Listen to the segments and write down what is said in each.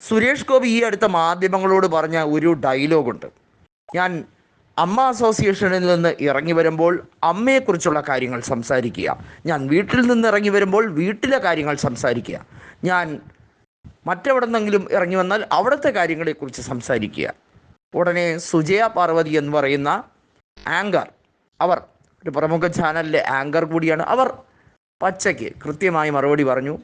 സുരേഷ് ഗോപി ഈ അടുത്ത മാധ്യമങ്ങളോട് പറഞ്ഞ ഒരു ഡയലോഗുണ്ട്. ഞാൻ അമ്മ അസോസിയേഷനിൽ നിന്ന് ഇറങ്ങി വരുമ്പോൾ അമ്മയെക്കുറിച്ചുള്ള കാര്യങ്ങൾ സംസാരിക്കുക. ഞാൻ വീട്ടിൽ നിന്ന് ഇറങ്ങി വരുമ്പോൾ വീട്ടിലെ കാര്യങ്ങൾ സംസാരിക്കുക. ഞാൻ മറ്റെവിടെ നിന്നെങ്കിലും ഇറങ്ങി വന്നാൽ അവിടുത്തെ കാര്യങ്ങളെക്കുറിച്ച് സംസാരിക്കുക. ഉടനെ സുജയ പാർവതി എന്ന് പറയുന്ന ആങ്കർ അവർ ഒരു പ്രമുഖ ചാനലിലെ ആങ്കർ കൂടിയാണ്. അവർ പച്ചയ്ക്ക് കൃത്യമായി മറുപടി പറഞ്ഞു.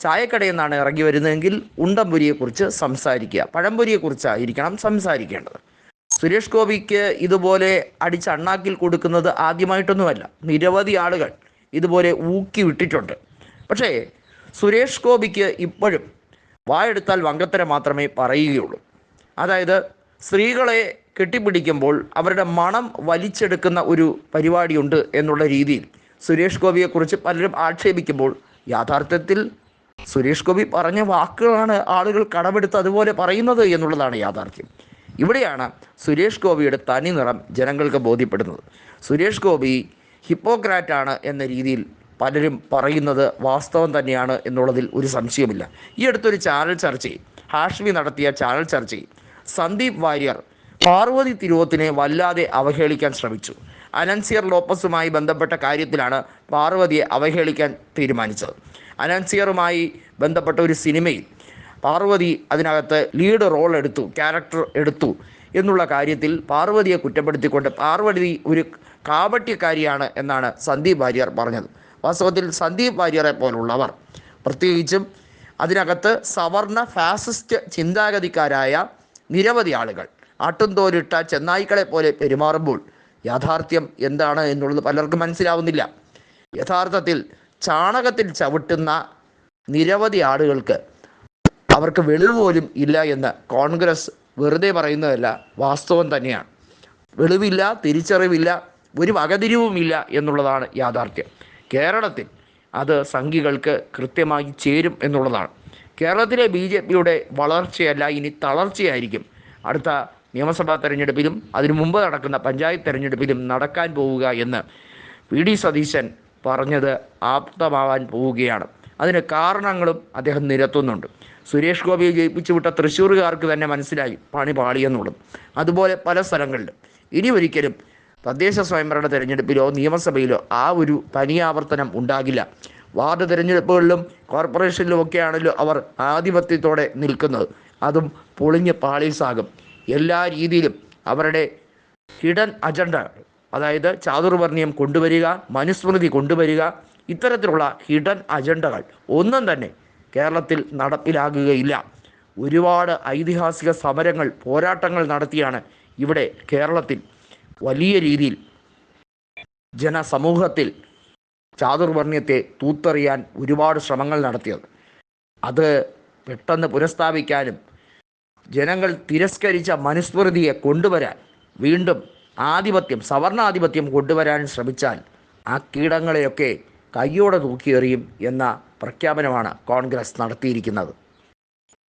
ചായക്കടയിൽ നിന്നാണ് ഇറങ്ങി വരുന്നതെങ്കിൽ ഉണ്ടംപുരിയെക്കുറിച്ച് സംസാരിക്കുക. പഴംപൊരിയെക്കുറിച്ചായിരിക്കണം സംസാരിക്കേണ്ടത്. സുരേഷ് ഗോപിക്ക് ഇതുപോലെ അടിച്ച് അണ്ണാക്കിൽ കൊടുക്കുന്നത് ആദ്യമായിട്ടൊന്നുമല്ല. നിരവധി ആളുകൾ ഇതുപോലെ ഊക്കി വിട്ടിട്ടുണ്ട്. പക്ഷേ സുരേഷ് ഗോപിക്ക് ഇപ്പോഴും വായെടുത്താൽ വങ്കത്തരം മാത്രമേ പറയുകയുള്ളൂ. അതായത് സ്ത്രീകളെ കെട്ടിപ്പിടിക്കുമ്പോൾ അവരുടെ മണം വലിച്ചെടുക്കുന്ന ഒരു പരിപാടിയുണ്ട് എന്നുള്ള രീതിയിൽ സുരേഷ് ഗോപിയെക്കുറിച്ച് പലരും ആക്ഷേപിക്കുമ്പോൾ യാഥാർത്ഥ്യത്തിൽ സുരേഷ് ഗോപി പറഞ്ഞ വാക്കുകളാണ് ആളുകൾ കടമെടുത്ത് അതുപോലെ പറയുന്നത് എന്നുള്ളതാണ് യാഥാർത്ഥ്യം. ഇവിടെയാണ് സുരേഷ് ഗോപിയുടെ തനി നിറം ജനങ്ങൾക്ക് ബോധ്യപ്പെടുന്നത്. സുരേഷ് ഗോപി ഹിപ്പോക്രാറ്റാണ് എന്ന രീതിയിൽ പലരും പറയുന്നത് വാസ്തവം തന്നെയാണ് എന്നുള്ളതിൽ ഒരു സംശയമില്ല ഈ അടുത്തൊരു ചാനൽ ചർച്ചയിൽ ഹാഷ്മി നടത്തിയ ചാനൽ ചർച്ചയിൽ സന്ദീപ് വാര്യർ പാർവതി തിരുവത്തിനെ വല്ലാതെ അവഹേളിക്കാൻ ശ്രമിച്ചു. അനൻസിയർ ലോപ്പസുമായി ബന്ധപ്പെട്ട കാര്യത്തിലാണ് പാർവതിയെ അവഹേളിക്കാൻ തീരുമാനിച്ചത്. അനൻസിയറുമായി ബന്ധപ്പെട്ട ഒരു സിനിമയിൽ പാർവതി അതിനകത്ത് ലീഡ് റോൾ എടുത്തു ക്യാരക്ടർ എടുത്തു എന്നുള്ള കാര്യത്തിൽ പാർവതിയെ കുറ്റപ്പെടുത്തിക്കൊണ്ട് പാർവതി ഒരു കാപട്യക്കാരിയാണ് എന്നാണ് സന്ദീപ് വാര്യർ പറഞ്ഞത്. വാസ്തവത്തിൽ സന്ദീപ് വാര്യറെ പോലുള്ളവർ. പ്രത്യേകിച്ചും അതിനകത്ത് സവർണ ഫാസിസ്റ്റ് ചിന്താഗതിക്കാരായ നിരവധി ആളുകൾ. ആട്ടുംതോലിട്ട ചെന്നായ്ക്കളെ പോലെ പെരുമാറുമ്പോൾ യാഥാർത്ഥ്യം എന്താണ് എന്നുള്ളത് പലർക്കും മനസ്സിലാവുന്നില്ല. യഥാർത്ഥത്തിൽ ചാണകത്തിൽ ചവിട്ടുന്ന നിരവധി ആളുകൾക്ക് അവർക്ക് വെളിവ് പോലും ഇല്ല എന്ന് കോൺഗ്രസ് വെറുതെ പറയുന്നതല്ല വാസ്തവം തന്നെയാണ്. വെളിവില്ല തിരിച്ചറിവില്ല ഒരു വകതിരിവുമില്ല എന്നുള്ളതാണ് യാഥാർത്ഥ്യം. കേരളത്തിൽ അത് സംഘികൾക്ക് കൃത്യമായി ചേരും എന്നുള്ളതാണ്. കേരളത്തിലെ ബി ജെ പിയുടെ വളർച്ചയല്ല ഇനി തളർച്ചയായിരിക്കും. അടുത്ത നിയമസഭാ തെരഞ്ഞെടുപ്പിലും അതിനു മുമ്പ് നടക്കുന്ന പഞ്ചായത്ത് തെരഞ്ഞെടുപ്പിലും നടക്കാൻ പോവുക എന്ന് വി ഡി സതീശൻ പറഞ്ഞത് ആപ്തമാവാൻ പോവുകയാണ്. അതിന് കാരണങ്ങളും അദ്ദേഹം നിരത്തുന്നുണ്ട്. സുരേഷ് ഗോപിയെ ജയിപ്പിച്ചു വിട്ട തൃശ്ശൂർകാർക്ക് തന്നെ മനസ്സിലായി പണി പാളിയെന്നുള്ളത്. അതുപോലെ പല സ്ഥലങ്ങളിലും. ഇനി ഒരിക്കലും തദ്ദേശ സ്വയംഭരണ തെരഞ്ഞെടുപ്പിലോ നിയമസഭയിലോ ആ ഒരു തനിയാവർത്തനം ഉണ്ടാകില്ല. വാർഡ് തിരഞ്ഞെടുപ്പുകളിലും കോർപ്പറേഷനിലും ഒക്കെയാണല്ലോ അവർ ആധിപത്യത്തോടെ നിൽക്കുന്നത്. അതും പൊളിഞ്ഞ് പാളീസാകും എല്ലാ രീതിയിലും അവരുടെ ഹിഡൻ അജണ്ട അതായത് ചാതുർവർണയം കൊണ്ടുവരിക മനുസ്മൃതി കൊണ്ടുവരിക ഇത്തരത്തിലുള്ള ഹിഡൻ അജണ്ടകൾ ഒന്നും തന്നെ കേരളത്തിൽ നടപ്പിലാകുകയില്ല. ഒരുപാട് ഐതിഹാസിക സമരങ്ങൾ പോരാട്ടങ്ങൾ നടത്തിയാണ് ഇവിടെ കേരളത്തിൽ വലിയ രീതിയിൽ ജനസമൂഹത്തിൽ ചാതുർവർണയത്തെ തൂത്തെറിയാൻ ഒരുപാട് ശ്രമങ്ങൾ നടത്തിയത്. അത് പെട്ടെന്ന് പുനഃസ്ഥാപിക്കാനും ജനങ്ങൾ തിരസ്കരിച്ച മനുസ്മൃതിയെ കൊണ്ടുവരാൻ വീണ്ടും ആധിപത്യം സവർണാധിപത്യം കൊണ്ടുവരാൻ ശ്രമിച്ചാൽ ആ കീടങ്ങളെയൊക്കെ കയ്യോടെ തൂക്കിയെറിയും എന്ന പ്രഖ്യാപനമാണ് കോൺഗ്രസ് നടത്തിയിരിക്കുന്നത്.